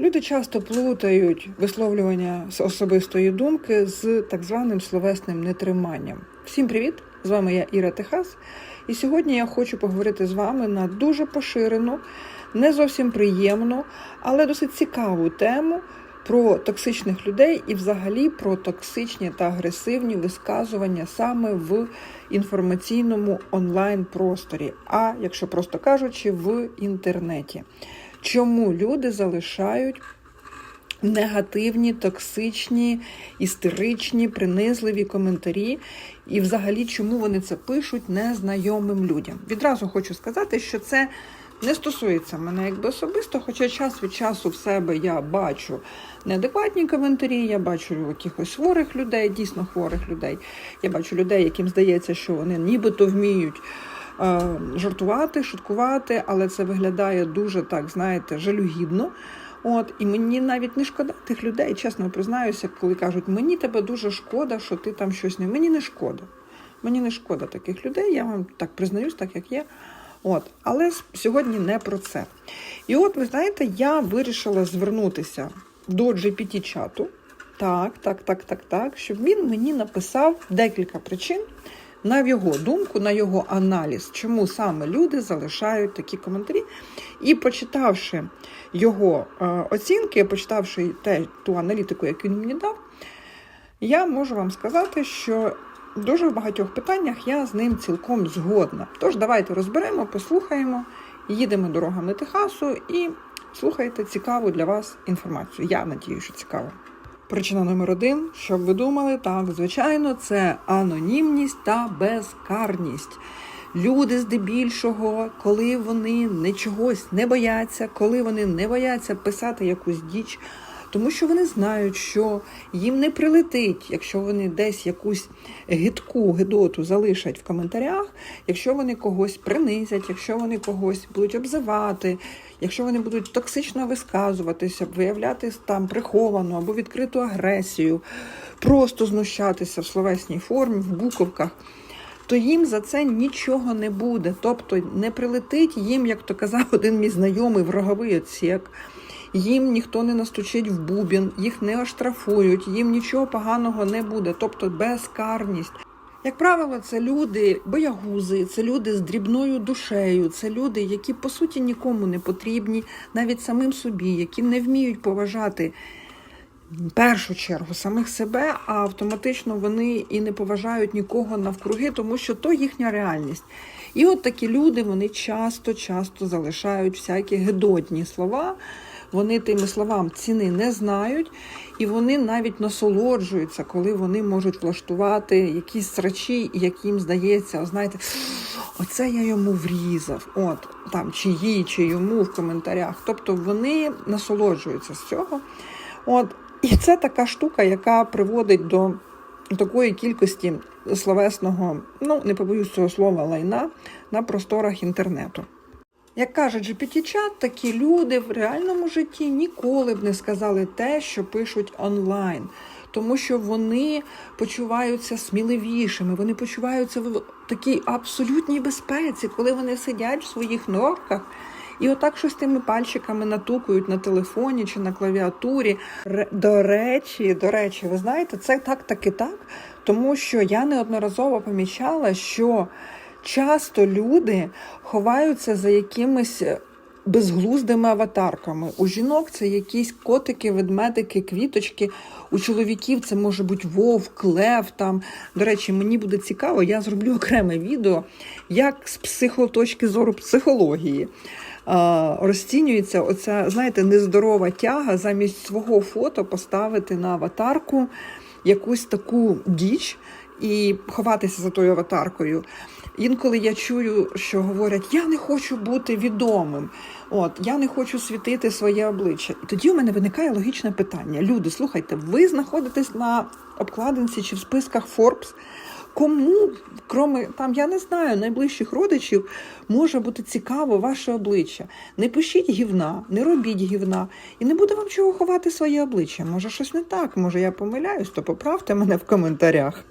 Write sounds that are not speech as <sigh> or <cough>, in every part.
Люди часто плутають висловлювання особистої думки з так званим словесним нетриманням. Всім привіт! З вами я Іра Техас, і сьогодні я хочу поговорити з вами на дуже поширену, не зовсім приємну, але досить цікаву тему про токсичних людей і, взагалі, про токсичні та агресивні висказування саме в інформаційному онлайн-просторі, а якщо просто кажучи, в інтернеті. Чому люди залишають негативні, токсичні, істеричні, принизливі коментарі, і взагалі, чому вони це пишуть незнайомим людям? Відразу хочу сказати, що це не стосується мене якби особисто, хоча час від часу в себе я бачу неадекватні коментарі, я бачу якихось хворих людей, дійсно хворих людей. Я бачу людей, яким здається, що вони нібито вміють. Е, Жартувати, шуткувати, але це виглядає дуже так, знаєте, жалюгідно. От, і мені навіть не шкода тих людей, чесно признаюся, коли кажуть, мені тебе дуже шкода, що ти там щось не. Мені не шкода. Мені не шкода таких людей, я вам так признаюсь, так як є. От, але сьогодні не про це. І от, ви знаєте, я вирішила звернутися до GPT-чату. Так, так, так, так, так, щоб він мені написав декілька причин, на його думку, на його аналіз, чому саме люди залишають такі коментарі. І почитавши його е, оцінки, почитавши те, ту аналітику, яку він мені дав, я можу вам сказати, що дуже в багатьох питаннях я з ним цілком згодна. Тож давайте розберемо, послухаємо, їдемо дорогами Техасу і слухайте цікаву для вас інформацію. Я надію, що цікаво. Причина номер один, щоб ви думали, так, звичайно, це анонімність та безкарність. Люди здебільшого, коли вони не чогось не бояться, коли вони не бояться писати якусь діч, тому що вони знають, що їм не прилетить, якщо вони десь якусь гидку, гидоту залишать в коментарях, якщо вони когось принизять, якщо вони когось будуть обзивати, якщо вони будуть токсично висказуватися, виявляти там приховану або відкриту агресію, просто знущатися в словесній формі, в буковках. То їм за це нічого не буде. Тобто не прилетить їм, як то казав один мій знайомий, враговий отсек. Їм ніхто не настучить в бубін, їх не оштрафують, їм нічого поганого не буде, тобто безкарність. Як правило, це люди боягузи, це люди з дрібною душею, це люди, які по суті нікому не потрібні, навіть самим собі, які не вміють поважати в першу чергу самих себе, а автоматично вони і не поважають нікого навкруги, тому що то їхня реальність. І от такі люди вони часто, часто залишають всякі гидотні слова. Вони тими словам ціни не знають, і вони навіть насолоджуються, коли вони можуть влаштувати якісь срачі, їм здається, знаєте, оце я йому врізав, от там чи їй, чи йому в коментарях. Тобто вони насолоджуються з цього. От, і це така штука, яка приводить до такої кількості словесного, ну не побоюсь цього слова, лайна на просторах інтернету. Як каже GPT-чат, такі люди в реальному житті ніколи б не сказали те, що пишуть онлайн, тому що вони почуваються сміливішими, вони почуваються в такій абсолютній безпеці, коли вони сидять в своїх норках і отак щось тими пальчиками натукують на телефоні чи на клавіатурі. До речі, до речі, ви знаєте, це так таки так, тому що я неодноразово помічала, що часто люди ховаються за якимись е, безглуздими аватарками. У жінок це якісь котики, ведмедики, квіточки. У чоловіків це може бути вовк, лев. Там. До речі, мені буде цікаво, я зроблю <laughs> окреме відео, як з психоточки зору психології. Розцінюється оця, знаєте, нездорова тяга замість свого фото поставити на аватарку якусь таку діч і ховатися за тою аватаркою. Інколи я чую, що говорять, я не хочу бути відомим, от я не хочу світити своє обличчя. І тоді у мене виникає логічне питання: люди, слухайте, ви знаходитесь на обкладинці чи в списках Forbes. Кому, кроме там, я не знаю, найближчих родичів, може бути цікаво ваше обличчя. Не пишіть гівна, не робіть гівна, і не буде вам чого ховати своє обличчя. Може, щось не так, може я помиляюсь, то поправте мене в коментарях.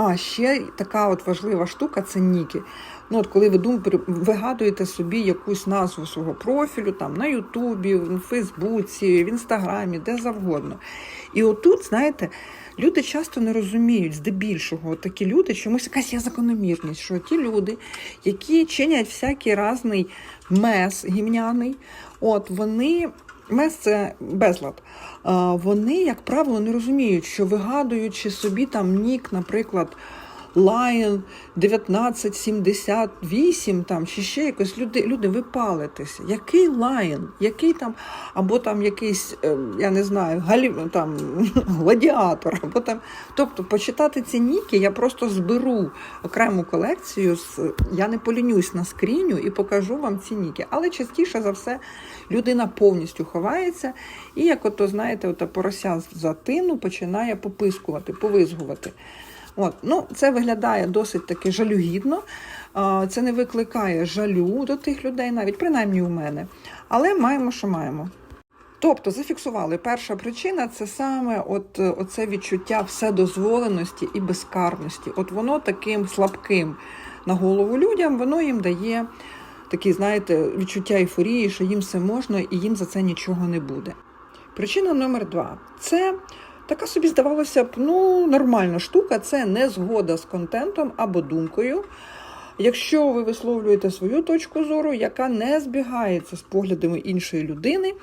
А ще така от важлива штука це ніки. Ну, от коли ви дум, вигадуєте собі якусь назву свого профілю, там на Ютубі, в Фейсбуці, в Інстаграмі, де завгодно. І отут, знаєте, люди часто не розуміють, здебільшого, от такі люди, чомусь якась є закономірність, що ті люди, які чинять всякий разний мес гімняний, от вони. Мес це безлад. Вони, як правило, не розуміють, що вигадуючи собі там нік, наприклад, Lion 1978 там, чи ще якось люди, люди ви палитеся. Який Lion? Який там, або там якийсь, е, я не знаю, галі, там, <laughs> гладіатор, або там. Тобто почитати ці ніки, я просто зберу окрему колекцію, з, я не полінюсь на скріню і покажу вам ці ніки. Але частіше за все людина повністю ховається, і як ото, знаєте, ото порося за тину починає попискувати, повизгувати. От, ну, Це виглядає досить таки жалюгідно, це не викликає жалю до тих людей, навіть принаймні у мене. Але маємо, що маємо. Тобто зафіксували, перша причина це саме от, оце відчуття вседозволеності і безкарності. От воно таким слабким на голову людям, воно їм дає такі, знаєте, відчуття ейфорії, що їм все можна і їм за це нічого не буде. Причина номер два це така собі здавалося б, ну, нормальна штука, це не згода з контентом або думкою. Якщо ви висловлюєте свою точку зору, яка не збігається з поглядами іншої людини,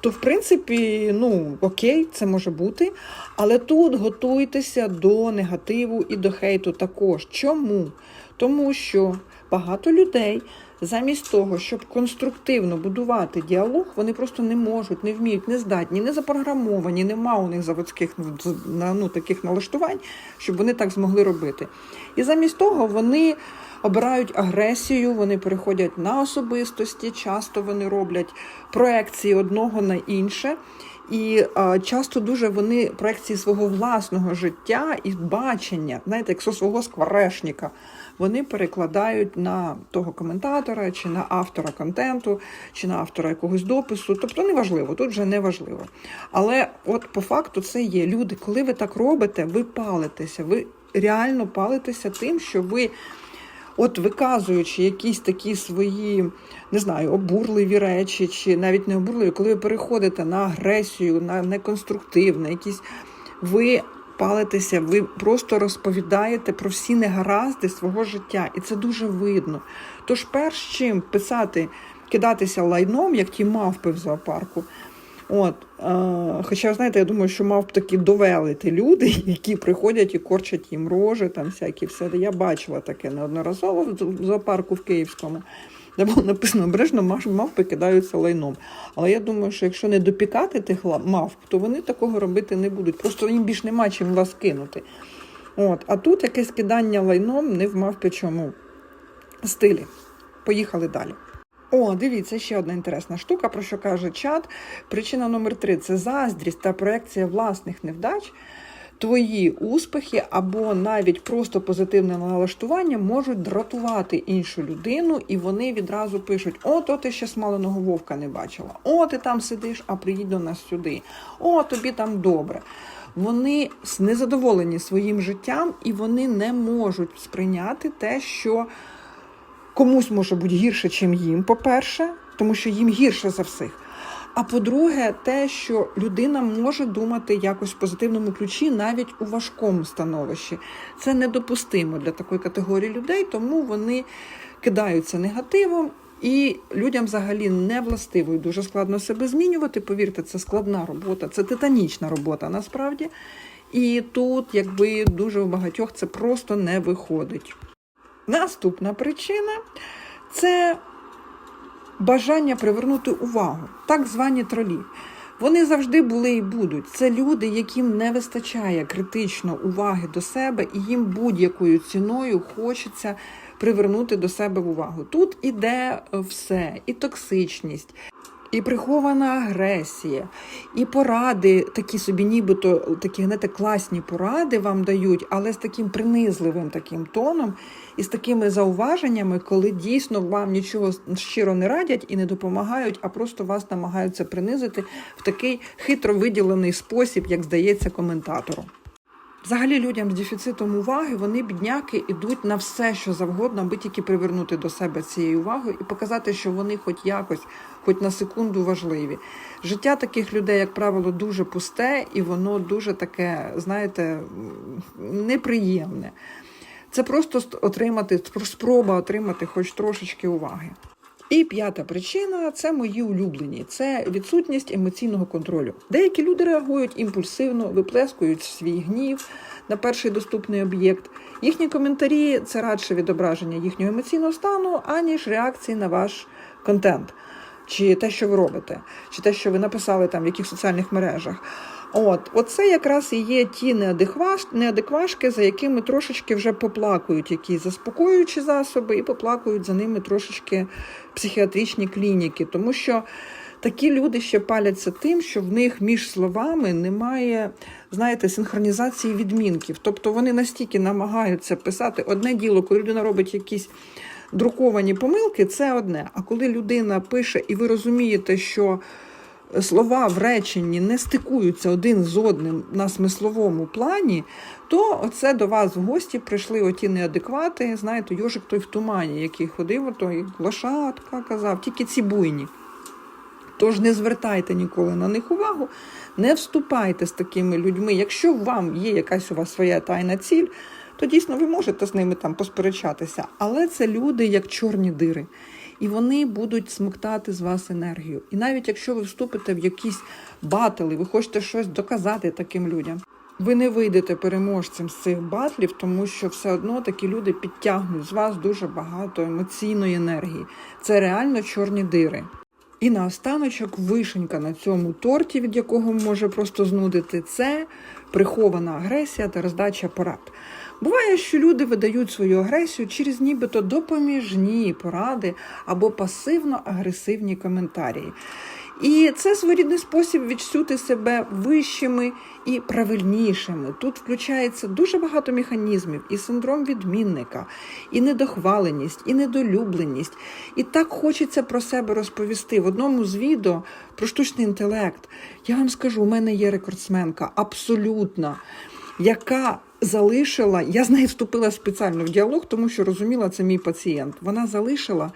то в принципі, ну окей, це може бути. Але тут готуйтеся до негативу і до хейту також. Чому? Тому що багато людей замість того, щоб конструктивно будувати діалог, вони просто не можуть, не вміють, не здатні, не запрограмовані, нема у них заводських ну, таких налаштувань, щоб вони так змогли робити. І замість того вони обирають агресію, вони переходять на особистості, часто вони роблять проекції одного на інше. І а, часто дуже вони проекції свого власного життя і бачення, знаєте, як со свого скворешника, вони перекладають на того коментатора, чи на автора контенту, чи на автора якогось допису. Тобто неважливо, тут вже не важливо. Але от по факту це є. Люди, коли ви так робите, ви палитеся, ви реально палитеся тим, що ви. От виказуючи якісь такі свої, не знаю, обурливі речі, чи навіть не обурливі, коли ви переходите на агресію, на неконструктивне, якісь ви палитеся, ви просто розповідаєте про всі негаразди свого життя, і це дуже видно. Тож, перш чим писати, кидатися лайном, як ті мавпи в зоопарку. От, е, Хоча, знаєте, я думаю, що мав б такі довели ті люди, <laughs> які приходять і корчать їм рожи, там всякі все. Я бачила таке неодноразово в зоопарку в Київському, де було написано обережно мавпи кидаються лайном. Але я думаю, що якщо не допікати тих мавп, то вони такого робити не будуть. Просто їм більш нема чим вас кинути. От, А тут якесь кидання лайном не в мавпичому стилі. Поїхали далі. О, дивіться, ще одна інтересна штука, про що каже чат. Причина номер три це заздрість та проекція власних невдач. Твої успіхи або навіть просто позитивне налаштування можуть дратувати іншу людину, і вони відразу пишуть: О, ти ще смаленого вовка не бачила, о, ти там сидиш, а приїдь до нас сюди, о, тобі там добре. Вони незадоволені своїм життям і вони не можуть сприйняти те, що комусь може бути гірше, ніж їм, по-перше, тому що їм гірше за всіх. А по-друге, те, що людина може думати якось в позитивному ключі навіть у важкому становищі. Це недопустимо для такої категорії людей, тому вони кидаються негативом. І людям взагалі не властиво і дуже складно себе змінювати. Повірте, це складна робота, це титанічна робота насправді. І тут, якби дуже у багатьох це просто не виходить. Наступна причина це бажання привернути увагу, так звані тролі. Вони завжди були і будуть. Це люди, яким не вистачає критично уваги до себе, і їм будь-якою ціною хочеться привернути до себе увагу. Тут іде все, і токсичність, і прихована агресія, і поради, такі собі, нібито такі знаєте, класні поради вам дають, але з таким принизливим таким тоном і з такими зауваженнями, коли дійсно вам нічого щиро не радять і не допомагають, а просто вас намагаються принизити в такий хитро виділений спосіб, як здається коментатору. Взагалі людям з дефіцитом уваги вони бідняки ідуть на все, що завгодно, аби тільки привернути до себе цією увагою і показати, що вони хоч якось, хоч на секунду важливі. Життя таких людей, як правило, дуже пусте і воно дуже таке, знаєте, неприємне. Це просто ст- отримати, спроба отримати хоч трошечки уваги. І п'ята причина це мої улюблені. Це відсутність емоційного контролю. Деякі люди реагують імпульсивно, виплескують свій гнів на перший доступний об'єкт. Їхні коментарі це радше відображення їхнього емоційного стану, аніж реакції на ваш контент, чи те, що ви робите, чи те, що ви написали там в яких соціальних мережах. От, оце якраз і є ті неадекваш, неадеквашки, за якими трошечки вже поплакують якісь заспокоюючі засоби, і поплакують за ними трошечки психіатричні клініки, тому що такі люди ще паляться тим, що в них між словами немає, знаєте, синхронізації відмінків. Тобто вони настільки намагаються писати одне діло, коли людина робить якісь друковані помилки, це одне. А коли людина пише, і ви розумієте, що слова в реченні не стикуються один з одним на смисловому плані, то оце до вас в гості прийшли оті неадеквати, знаєте, йожик той в тумані, який ходив, отой лошадка казав, тільки ці буйні. Тож не звертайте ніколи на них увагу, не вступайте з такими людьми. Якщо вам є якась у вас своя тайна ціль, то дійсно ви можете з ними там посперечатися. Але це люди як чорні дири. І вони будуть смоктати з вас енергію. І навіть якщо ви вступите в якісь батли, ви хочете щось доказати таким людям, ви не вийдете переможцем з цих батлів, тому що все одно такі люди підтягнуть з вас дуже багато емоційної енергії. Це реально чорні дири. І наостаночок вишенька на цьому торті, від якого може просто знудити, це прихована агресія та роздача порад. Буває, що люди видають свою агресію через нібито допоміжні поради або пасивно-агресивні коментарі. І це своєрідний спосіб відчути себе вищими і правильнішими. Тут включається дуже багато механізмів: і синдром відмінника, і недохваленість, і недолюбленість. І так хочеться про себе розповісти. В одному з відео про штучний інтелект я вам скажу, у мене є рекордсменка, абсолютна, яка залишила, я з нею вступила спеціально в діалог, тому що розуміла, це мій пацієнт. Вона залишила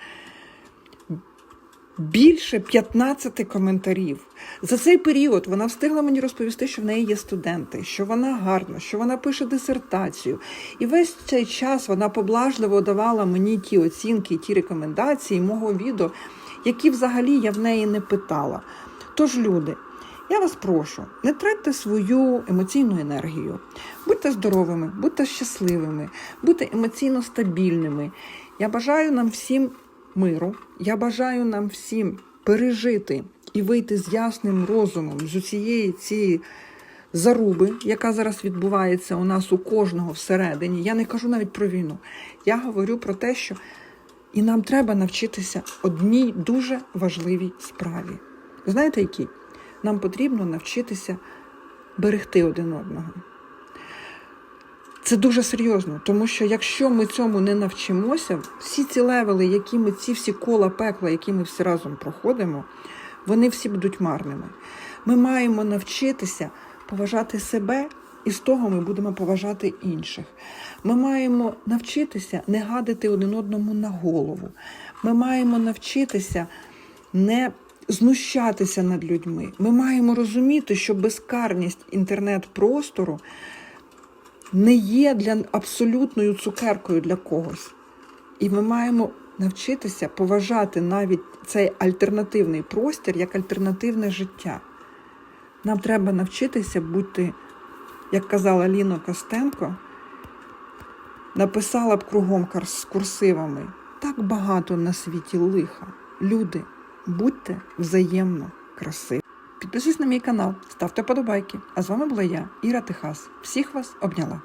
більше 15 коментарів. За цей період вона встигла мені розповісти, що в неї є студенти, що вона гарна, що вона пише дисертацію. І весь цей час вона поблажливо давала мені ті оцінки, ті рекомендації мого відео, які взагалі я в неї не питала. Тож, люди, я вас прошу, не тратьте свою емоційну енергію. Будьте здоровими, будьте щасливими, будьте емоційно стабільними. Я бажаю нам всім миру. Я бажаю нам всім пережити і вийти з ясним розумом з усієї цієї заруби, яка зараз відбувається у нас у кожного всередині. Я не кажу навіть про війну. Я говорю про те, що і нам треба навчитися одній дуже важливій справі. Знаєте, якій? Нам потрібно навчитися берегти один одного. Це дуже серйозно, тому що якщо ми цьому не навчимося, всі ці левели, які ми, ці всі кола пекла, які ми всі разом проходимо, вони всі будуть марними. Ми маємо навчитися поважати себе, і з того ми будемо поважати інших. Ми маємо навчитися не гадити один одному на голову. Ми маємо навчитися не знущатися над людьми. Ми маємо розуміти, що безкарність інтернет-простору не є для абсолютною цукеркою для когось. І ми маємо навчитися поважати навіть цей альтернативний простір як альтернативне життя. Нам треба навчитися бути, як казала Ліна Костенко, написала б кругом з курсивами так багато на світі лиха. Люди, будьте взаємно красиві. Підписуйтесь на мій канал, ставте подобайки. А з вами була я, Іра Техас. Всіх вас обняла.